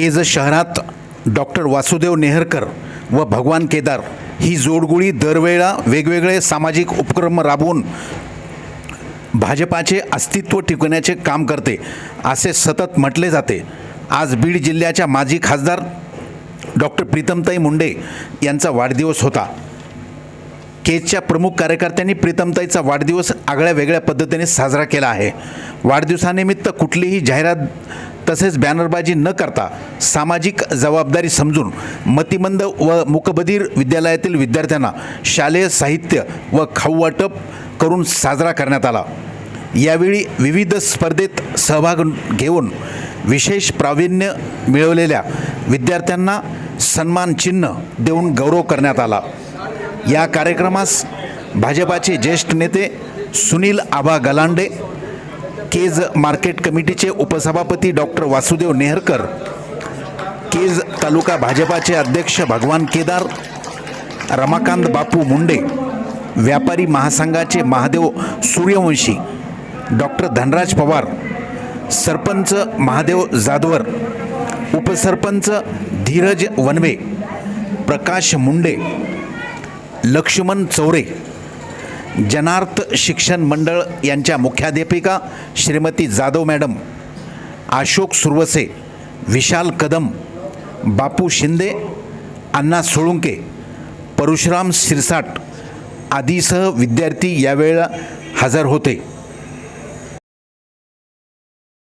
केज शहरात डॉक्टर वासुदेव नेहरकर व भगवान केदार ही जोडगुळी दरवेळा वेगवेगळे सामाजिक उपक्रम राबवून भाजपाचे अस्तित्व टिकवण्याचे काम करते असे सतत म्हटले जाते. आज बीड जिल्ह्याच्या माजी खासदार डॉक्टर प्रीतमताई मुंडे यांचा वाढदिवस होता. केजच्या प्रमुख कार्यकर्त्यांनी प्रीतमताईचा वाढदिवस आगळ्या वेगळ्या पद्धतीने साजरा केला आहे. वाढदिवसानिमित्त कुठलीही जाहिरात तसेच बॅनरबाजी न करता सामाजिक जबाबदारी समजून मतिमंद व मुकबधीर विद्यालयातील विद्यार्थ्यांना शालेय साहित्य व खाऊ वाटप करून साजरा करण्यात आला. यावेळी विविध स्पर्धेत सहभाग घेऊन विशेष प्रावीण्य मिळवलेल्या विद्यार्थ्यांना सन्मान चिन्ह देऊन गौरव करण्यात आला. या कार्यक्रमास भाजपाचे ज्येष्ठ नेते सुनील आबा गलांडे केज मार्केट कमिटीचे उपसभापती डॉक्टर वासुदेव नेहरकर केज तालुका भाजपाचे अध्यक्ष भगवान केदार रमाकांत बापू मुंडे व्यापारी महासंघाचे महादेव सूर्यवंशी डॉक्टर धनराज पवार सरपंच महादेव जाधवर उपसरपंच धीरज वनवे प्रकाश मुंडे लक्ष्मण चौरे जनार्थ शिक्षण मंडळ यांच्या मुख्याध्यापिका श्रीमती जाधव मॅडम अशोक सुरवसे विशाल कदम बापू शिंदे अण्णा सोळुंके परशुराम शिरसाट आदीसह विद्यार्थी यावेळेला हजर होते.